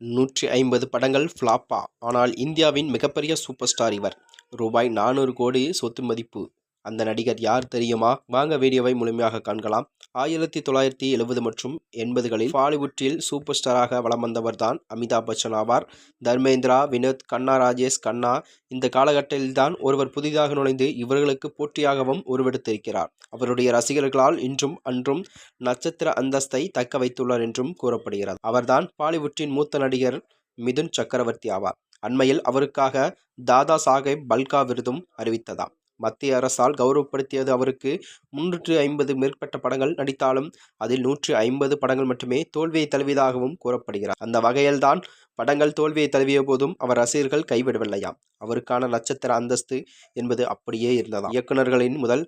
நூற்றி ஐம்பது படங்கள் ஃப்ளாப்பா. ஆனால் இந்தியாவின் மிகப்பெரிய சூப்பர் ஸ்டார் இவர். ரூபாய் நானூறு கோடி சொத்து மதிப்பு. அந்த நடிகர் யார் தெரியுமா? வாங்க வீடியோவை முழுமையாக காண்கலாம். ஆயிரத்தி தொள்ளாயிரத்தி எழுபது மற்றும் எண்பதுகளில் பாலிவுட்டில் சூப்பர் ஸ்டாராக வலம் வந்தவர் தான் அமிதாப் பச்சன் ஆவார். தர்மேந்திரா வினோத் கண்ணா ராஜேஷ் கண்ணா இந்த காலகட்டத்தில்தான் ஒருவர் புதிதாக நுழைந்து இவர்களுக்கு போட்டியாகவும் உருவெடுத்திருக்கிறார். அவருடைய ரசிகர்களால் இன்றும் அன்றும் நட்சத்திர அந்தஸ்தை தக்க வைத்துள்ளார் என்றும் கூறப்படுகிறது. அவர்தான் பாலிவுட்டின் மூத்த நடிகர் மிதுன் சக்கரவர்த்தி ஆவார். அண்மையில் அவருக்காக தாதா சாஹேப் பல்கா விருதும் அறிவித்ததாம். மத்திய அரசால் கௌரவப்படுத்தியது அவருக்கு. முன்னூற்று ஐம்பது மேற்பட்ட படங்கள் நடித்தாலும் அதில் நூற்று ஐம்பது படங்கள் மட்டுமே தோல்வியை தழுவியதாகவும் கூறப்படுகிறார். அந்த வகையில்தான் படங்கள் தோல்வியை தழுவிய போதும் அவர் ரசிகர்கள் கைவிடவில்லையாம். அவருக்கான நட்சத்திர அந்தஸ்து என்பது அப்படியே இருந்ததாம். இயக்குநர்களின் முதல்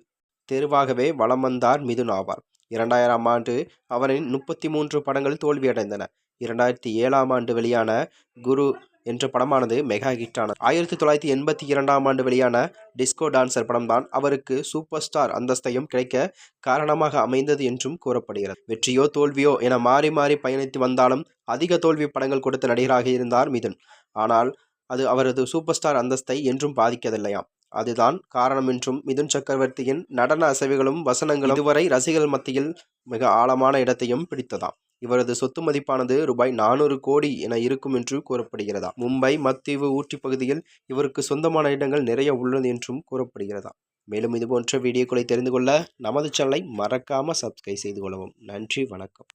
தெருவாகவே வலம் வந்தார் மிதுன் ஆவார். இரண்டாயிரம் ஆண்டு அவரின் முப்பத்தி மூன்று படங்கள் தோல்வியடைந்தன. இரண்டாயிரத்தி ஏழாம் ஆண்டு வெளியான குரு என்ற படமானது மெகா ஹிட்டானது ஆயிரத்தி தொள்ளாயிரத்தி எண்பத்தி இரண்டாம் ஆண்டு வெளியான டிஸ்கோ டான்சர் படம்தான் அவருக்கு சூப்பர் ஸ்டார் அந்தஸ்தையும் கிடைக்க காரணமாக அமைந்தது என்றும் கூறப்படுகிறது. வெற்றியோ தோல்வியோ என மாறி மாறி பயணித்து வந்தாலும் அதிக தோல்வி படங்கள் கொடுத்த நடிகராக இருந்தார் மிதுன். ஆனால் அது அவரது சூப்பர் ஸ்டார் அந்தஸ்தை என்றும் பாதிக்கவில்லையாம். அதுதான் காரணம் என்றும் மிதுன் சக்கரவர்த்தியின் நடன அசைவுகளும் வசனங்களும் இதுவரை ரசிகர்கள் மத்தியில் மிக ஆழமான இடத்தையும் பிடித்ததாம். இவரது சொத்து மதிப்பானது ரூபாய் நானூறு கோடி என இருக்கும் என்று கூறப்படுகிறதா? மும்பை மத்தீவு ஊட்டி பகுதியில் இவருக்கு சொந்தமான இடங்கள் நிறைய உள்ளது என்றும் கூறப்படுகிறதா? மேலும் இதுபோன்ற வீடியோக்களை தெரிந்து கொள்ள நமது சேனலை மறக்காமல் சப்ஸ்கிரைப் செய்து கொள்ளவும். நன்றி வணக்கம்.